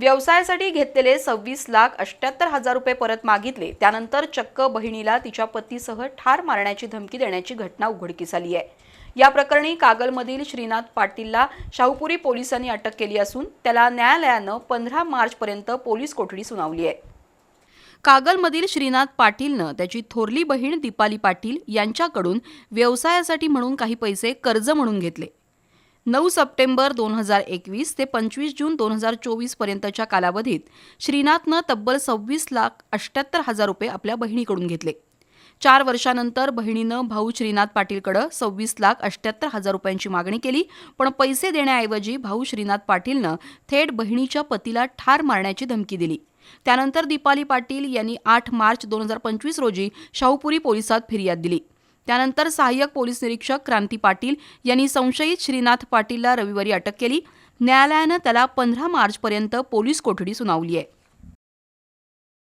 व्यवसायासाठी घेतलेले सव्वीस लाख अष्ट्याहत्तर हजार रुपये परत मागितले. त्यानंतर चक्क बहिणीला तिच्या पतीसह ठार मारण्याची धमकी देण्याची घटना उघडकीस आली आहे. या प्रकरणी कागलमधील श्रीनाथ पाटीलला शाहूपुरी पोलिसांनी अटक केली असून त्याला न्यायालयानं पंधरा मार्चपर्यंत पोलीस कोठडी सुनावली आहे. कागलमधील श्रीनाथ पाटीलनं त्याची थोरली बहीण दीपाली पाटील यांच्याकडून व्यवसायासाठी म्हणून काही पैसे कर्ज म्हणून घेतले. नऊ सप्टेंबर दोन हजार एकवीस ते पंचवीस जून दोन हजार चोवीस पर्यंतच्या कालावधीत श्रीनाथनं तब्बल सव्वीस लाख अष्ट्याहत्तर हजार रुपये आपल्या बहिणीकडून घेतले. चार वर्षानंतर बहिणीनं भाऊ श्रीनाथ पाटीलकडं सव्वीस लाख अष्ट्याहत्तर हजार रुपयांची मागणी केली पण पैसे देण्याऐवजी भाऊ श्रीनाथ पाटीलनं थेट बहिणीच्या पतीला ठार मारण्याची धमकी दिली. त्यानंतर दीपाली पाटील यांनी आठ मार्च दोन हजार पंचवीस रोजी शाहूपुरी पोलिसात फिर्याद दिली. त्यानंतर सहाय्यक पोलीस निरीक्षक क्रांती पाटील यांनी संशयित श्रीनाथ पाटीलला रविवारी अटक केली. न्यायालयानं त्याला पंधरा मार्चपर्यंत पोलीस कोठडी सुनावली आहे.